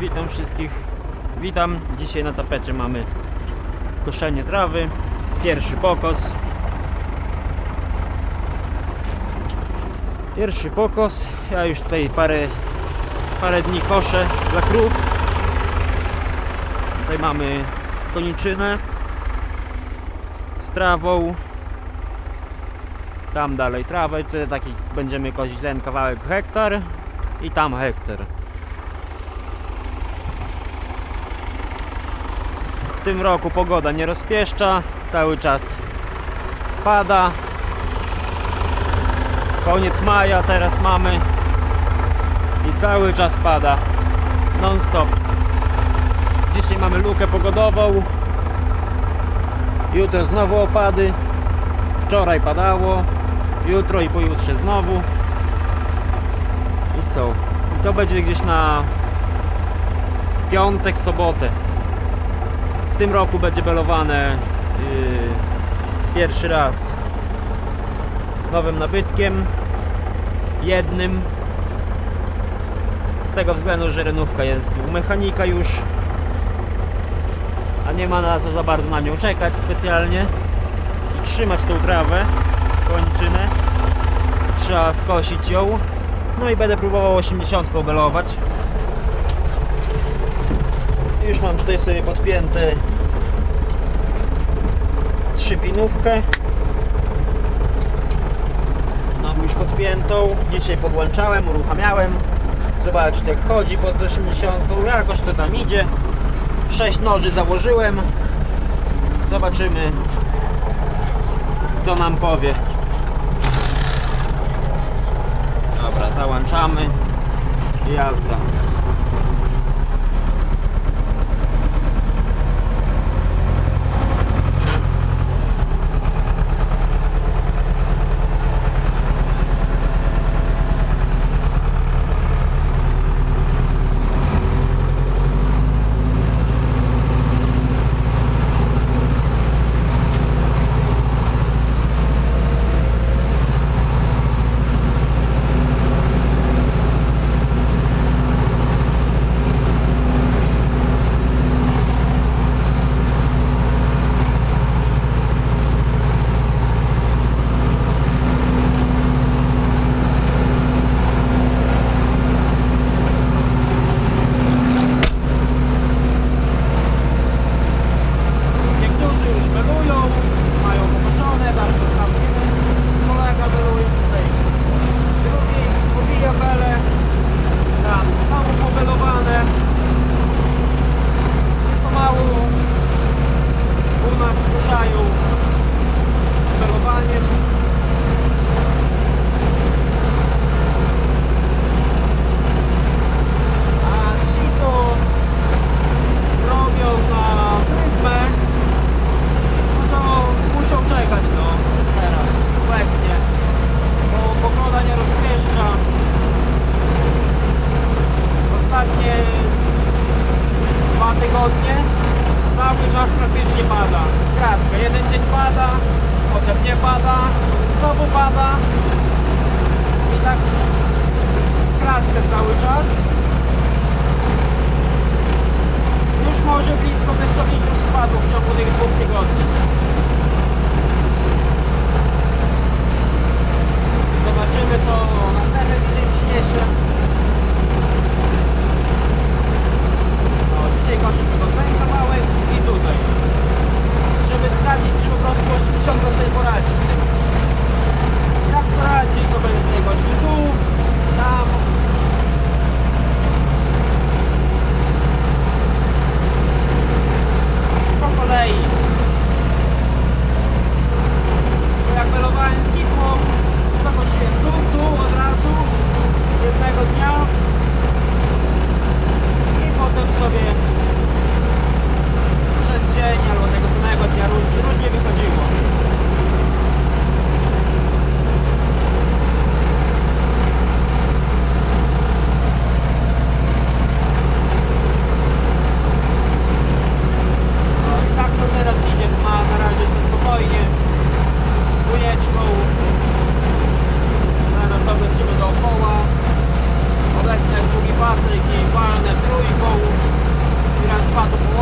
Witam wszystkich. Witam. Dzisiaj na tapecie mamy koszenie trawy. Pierwszy pokos. Pierwszy pokos. Ja już tutaj parę, parę dni koszę dla krów. Tutaj mamy koniczynę z trawą. Tam dalej trawę. Tutaj taki będziemy kozić ten kawałek hektar i tam hektar. Tym roku pogoda nie rozpieszcza, cały czas pada. Koniec maja teraz mamy i cały czas pada non stop. Dzisiaj mamy lukę pogodową. Jutro znowu opady. Wczoraj padało. Jutro i pojutrze znowu. I co? I to będzie gdzieś na piątek, sobotę. W tym roku będzie belowane yy, pierwszy raz nowym nabytkiem. Jednym. Z tego względu, że renówka jest u mechanika już. A nie ma na co za bardzo na nią czekać specjalnie. I trzymać tą trawę, kończynę. Trzeba skosić ją. No i będę próbował 80 belować. Już mam tutaj sobie podpięte trzypinówkę. Mam już podpiętą. Dzisiaj podłączałem, uruchamiałem. Zobaczcie jak chodzi pod 80. Jakoś to tam idzie. 6 noży założyłem. Zobaczymy co nam powie. Dobra, załączamy. Jazda.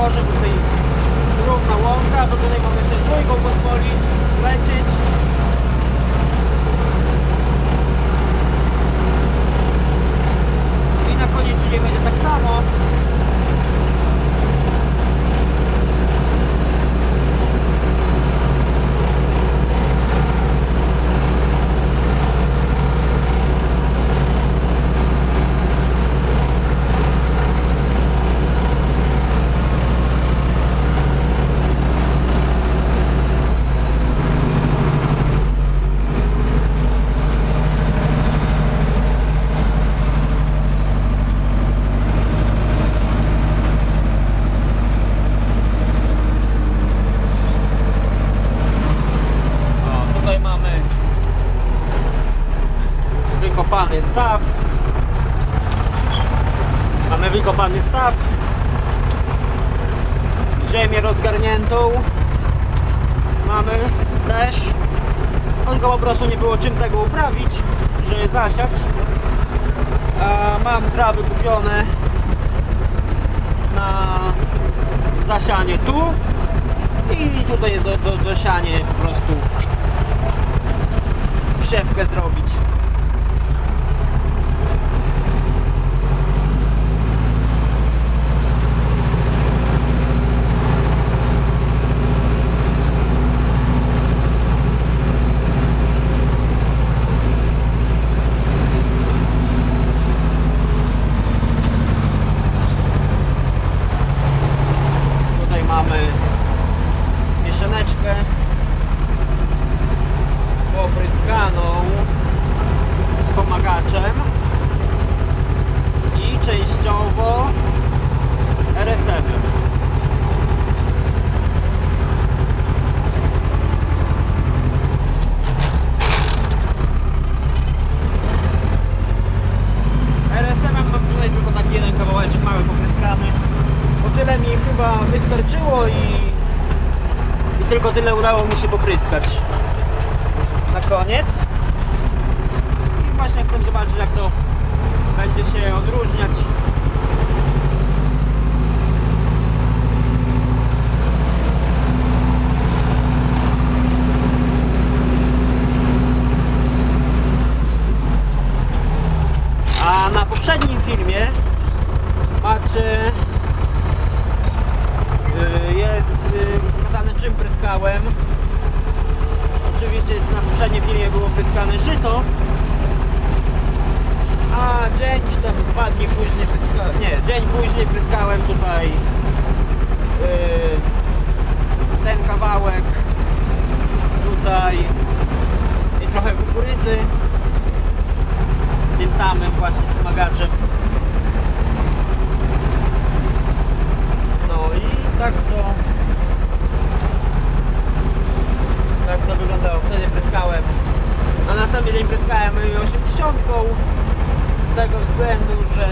położył tutaj równa łąka, bo tutaj mogę sobie dwójką pozwolić lecieć. Staw. Mamy wykopany staw. Ziemię rozgarniętą. Mamy też. Tylko po prostu nie było czym tego uprawić, żeby zasiać. A mam trawy kupione na zasianie tu i tutaj do, do, do sianie po prostu wsiewkę zrobić. Tutaj mamy mieszaneczkę popryskaną wspomagaczem i częściowo RSM-em. RSM-em mam tutaj tylko taki jeden kawałeczek mały popryskany. O tyle mi chyba wystarczyło i, i tylko tyle udało mi się popryskać. Na koniec. I właśnie chcę zobaczyć jak to będzie się odróżniać. A na poprzednim filmie macie pokazane czym pryskałem. Oczywiście na poprzednim filmie było pryskane żyto. A dzień czy tam dwa dni później pryskałem. Nie, dzień później pryskałem tutaj y, ten kawałek. Tutaj i trochę kukurydzy. Tym samym właśnie wspomagaczem. No i tak to tak to wyglądało. Wtedy pryskałem. Na następny dzień pryskałem 80 z tego względu, że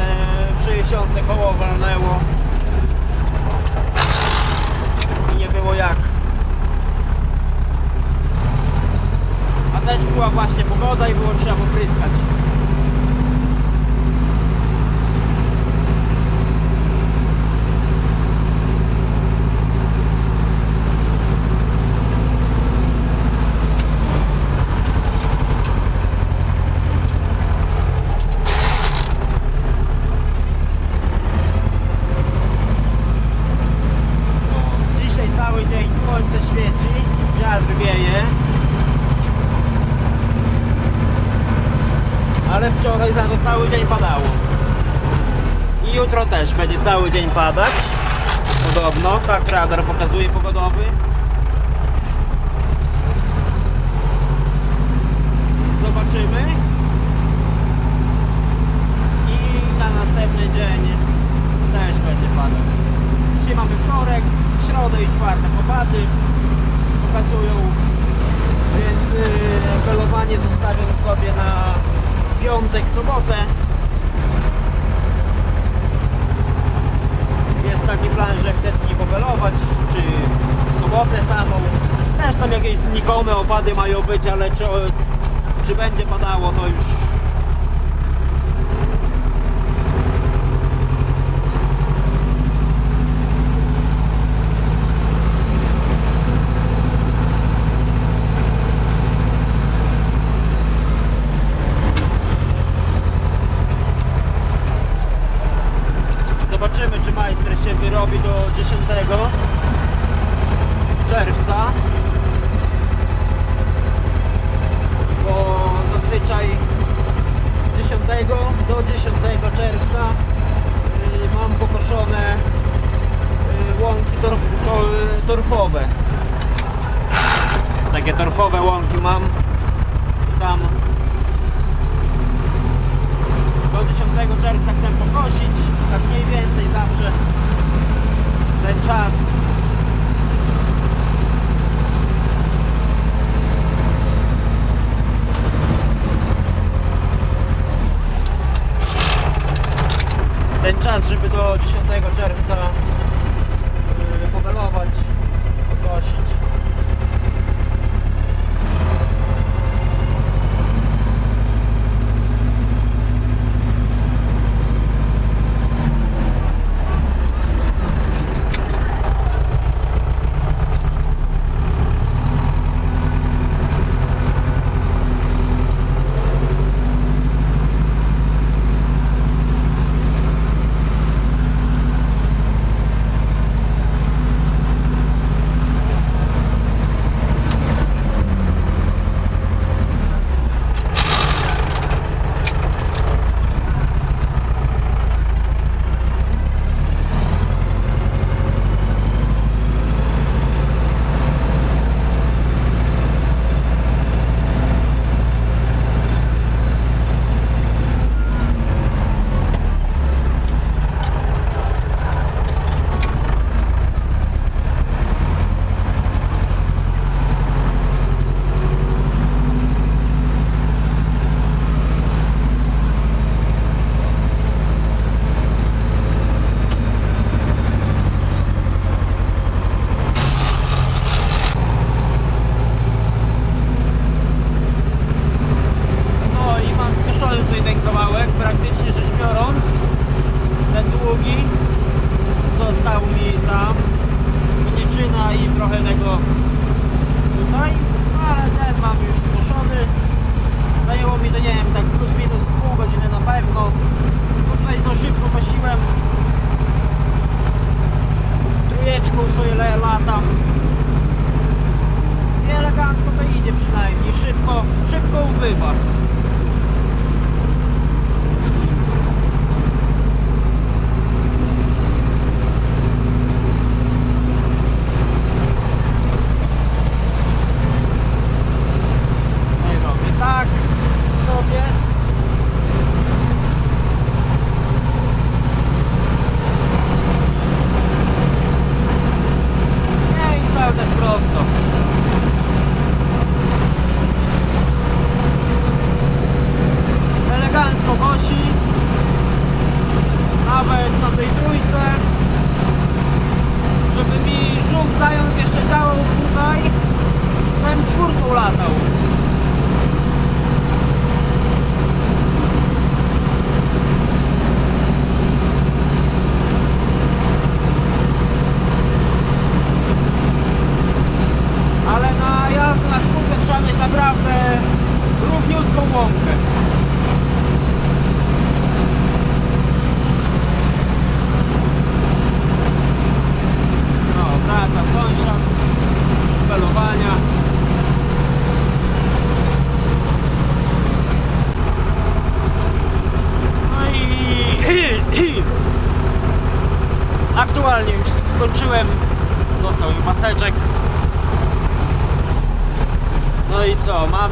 przy jesionce koło walnęło i nie było jak. A też była właśnie pogoda i było trzeba popryskać. Dzisiaj cały dzień słońce świeci, wiatr wieje. Ale wczoraj za to cały dzień padało. I jutro też będzie cały dzień padać. Podobno, tak radar pokazuje pogodowy. Zobaczymy. I na następny dzień też będzie padać. Dzisiaj mamy wtorek, środę i czwartek opady pokazują, więc yy, belowanie zostawiam sobie na piątek, sobotę. Jest taki plan, że w te dni pobelować, czy w sobotę samą. Też tam jakieś znikome opady mają być, ale czy, czy będzie padało to już Zobaczymy, czy majster się wyrobi do 10 czerwca. Bo zazwyczaj 10 do 10 czerwca y, mam pokoszone y, łąki torf, to, torfowe. Takie torfowe łąki mam. Tam do 10 czerwca chcę pokosić, tak mniej więcej zawsze ten czas. czas, żeby do 10 czerwca yy, powelować,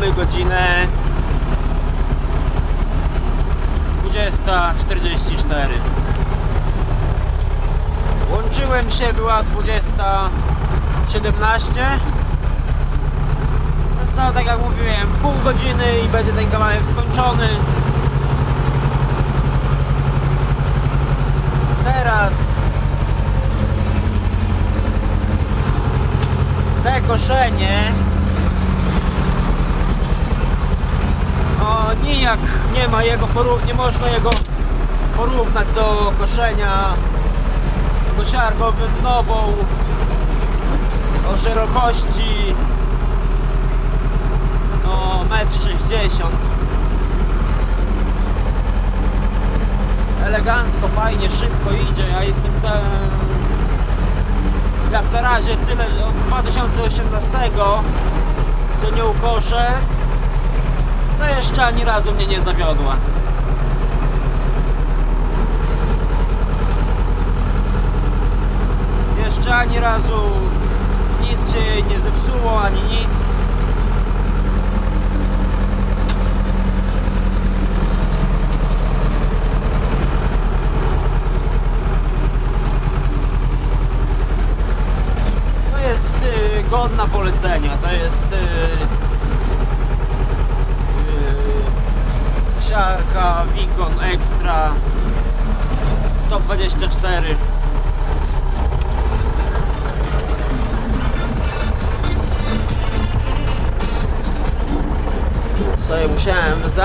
Mamy godzinę 20.44. Łączyłem się, była 20.17. Więc no tak jak mówiłem, pół godziny i będzie ten kawałek skończony. Teraz te koszenie o, nijak nie ma jego nie można jego porównać do koszenia kosiarką wędnową o szerokości no 1,60 m elegancko, fajnie, szybko idzie ja jestem cały jak na razie tyle od 2018 co nie ukoszę to jeszcze ani razu mnie nie zawiodła jeszcze ani razu nic się jej nie zepsuło, ani nic. To jest y, godna polecenia. To jest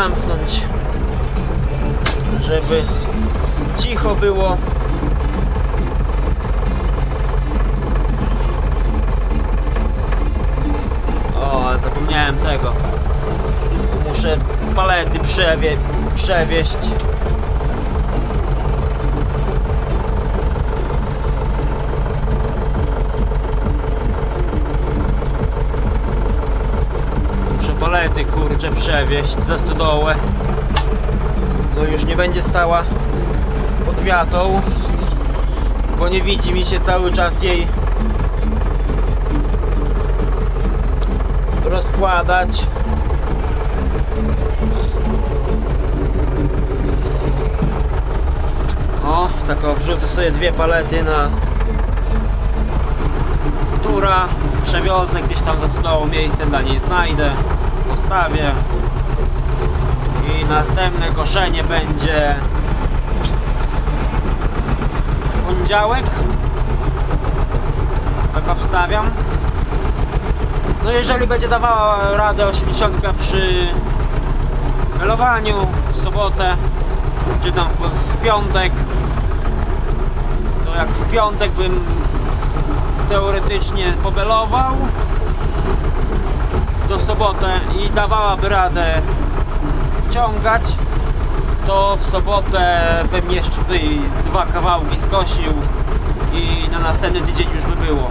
zamknąć. Żeby cicho było. O zapomniałem tego. Muszę palety przewie przewieźć Muszę palety kurcze przewieźć za stodołę. No już nie będzie stała pod wiatą, bo nie widzi mi się cały czas jej rozkładać. O, tak o, wrzucę sobie dwie palety na tura, przewiozę gdzieś tam za stodołą miejsce dla niej znajdę, postawię i następne koszenie będzie poniedziałek. Tak obstawiam. No jeżeli będzie dawała radę 80 przy melowaniu w sobotę czy tam w piątek to jak w piątek bym teoretycznie pobelował do sobotę i dawałaby radę ciągać to w sobotę bym jeszcze tutaj dwa kawałki skosił i na następny tydzień już by było